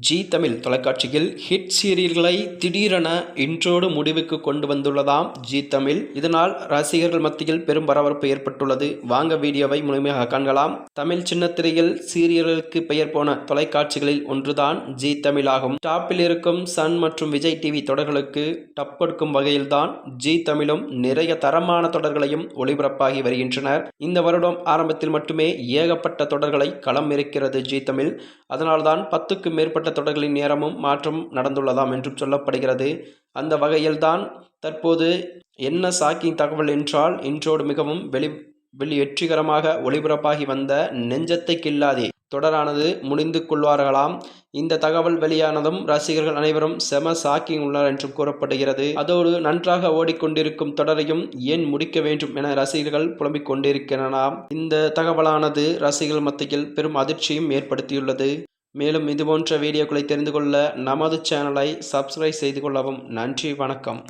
G Tamil தொலைக்காட்சியில் hit சீரியல்களை திடீரென இன்றோடு முடிவுக்கு கொண்டு வந்துள்ளதாம் ஜி தமிழ். இதனால் ரசிகர்கள் மத்தியில் பெரும் பரபரப்பு ஏற்பட்டுள்ளது. வாங்க வீடியோவை முழுமையாக காண்கலாம். தமிழ் சின்னத்திரையில் சீரியல்களுக்கு பெயர் போன தொலைக்காட்சிகளில் ஒன்றுதான் ஜி தமிழ் ஆகும். டாப்பில் இருக்கும் சன் மற்றும் விஜய் டிவி தொடர்களுக்கு டப்படுக்கும் வகையில்தான் ஜி தமிழும் நிறைய தரமான தொடர்களையும் ஒளிபரப்பாகி வருகின்றனர். இந்த வருடம் ஆரம்பத்தில் மட்டுமே ஏகப்பட்ட தொடர்களை களம் இருக்கிறது ஜி தமிழ். அதனால்தான் மேற்பட்ட மேற்பட்ட தொடர்களின் நேரமும் மாற்றம் நடந்துள்ளதாம் என்றும் சொல்லப்படுகிறது. அந்த வகையில்தான் தற்போது என்ன ஷாக்கிங் தகவல் என்றால் இன்றோடு மிகவும் வெளி வெளி வெற்றிகரமாக ஒளிபரப்பாகி வந்த நெஞ்சத்தை கில்லாதே தொடரானது முடிந்து கொள்வார்களாம். இந்த தகவல் வெளியானதும் ரசிகர்கள் அனைவரும் செம ஷாக்கிங் உள்ளனர் என்றும் கூறப்படுகிறது. அதோடு நன்றாக ஓடிக்கொண்டிருக்கும் தொடரையும் ஏன் முடிக்க வேண்டும் என ரசிகர்கள் புலம்பிக் கொண்டிருக்கிறனாம் இந்த தகவலானது ரசிகர்கள் மத்தியில் பெரும் அதிர்ச்சியும் ஏற்படுத்தியுள்ளது. மேலும் இதுபோன்ற வீடியோக்களை தெரிந்து கொள்ள நமது சேனலை சப்ஸ்கிரைப் செய்து கொள்ளவும். நன்றி வணக்கம்.